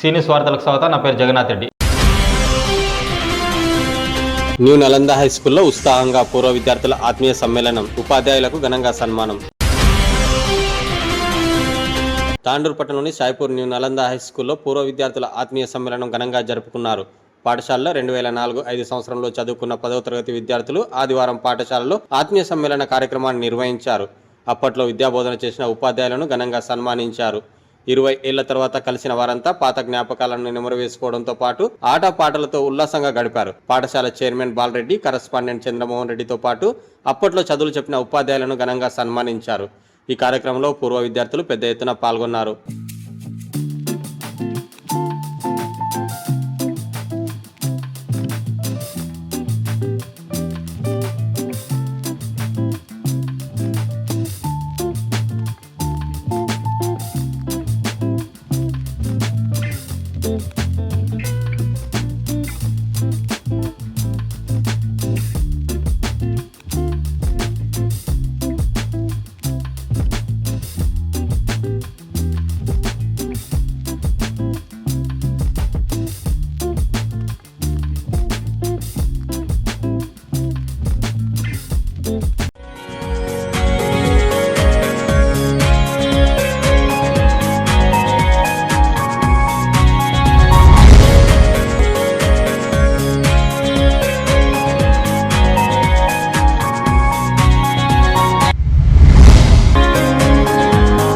సీనియస్ వార్తలకు స్వాగతం. నా పేరు జగన్నాథ్ రెడ్డి. న్యూ నలంద హై స్కూల్లో ఉత్సాహంగా పూర్వ విద్యార్థుల ఆత్మీయ సమ్మేళనం ఉపాధ్యాయులకు ఘనంగా సన్మానం. తాండూరు పట్టణంలోని సాయిపూర్ న్యూ నలంద హై స్కూల్లో పూర్వ విద్యార్థుల ఆత్మీయ సమ్మేళనం ఘనంగా జరుపుకున్నారు. పాఠశాలలో రెండు వేల నాలుగు ఐదు సంవత్సరంలో చదువుకున్న పదవ తరగతి విద్యార్థులు ఆదివారం పాఠశాలలో ఆత్మీయ సమ్మేళన కార్యక్రమాన్ని నిర్వహించారు. అప్పట్లో విద్యాబోధన చేసిన ఉపాధ్యాయులను ఘనంగా సన్మానించారు. ఇరవై ఏళ్ళ తర్వాత కలిసిన వారంతా పాత జ్ఞాపకాలను నెమరు వేసుకోవడంతో పాటు ఆట పాటలతో ఉల్లాసంగా గడిపారు. పాఠశాల చైర్మన్ బాలరెడ్డి కరస్పాండెంట్ చంద్రమోహన్ రెడ్డితో పాటు అప్పట్లో చదువులు చెప్పిన ఉపాధ్యాయులను ఘనంగా సన్మానించారు. ఈ కార్యక్రమంలో పూర్వ విద్యార్థులు పెద్ద ఎత్తున పాల్గొన్నారు.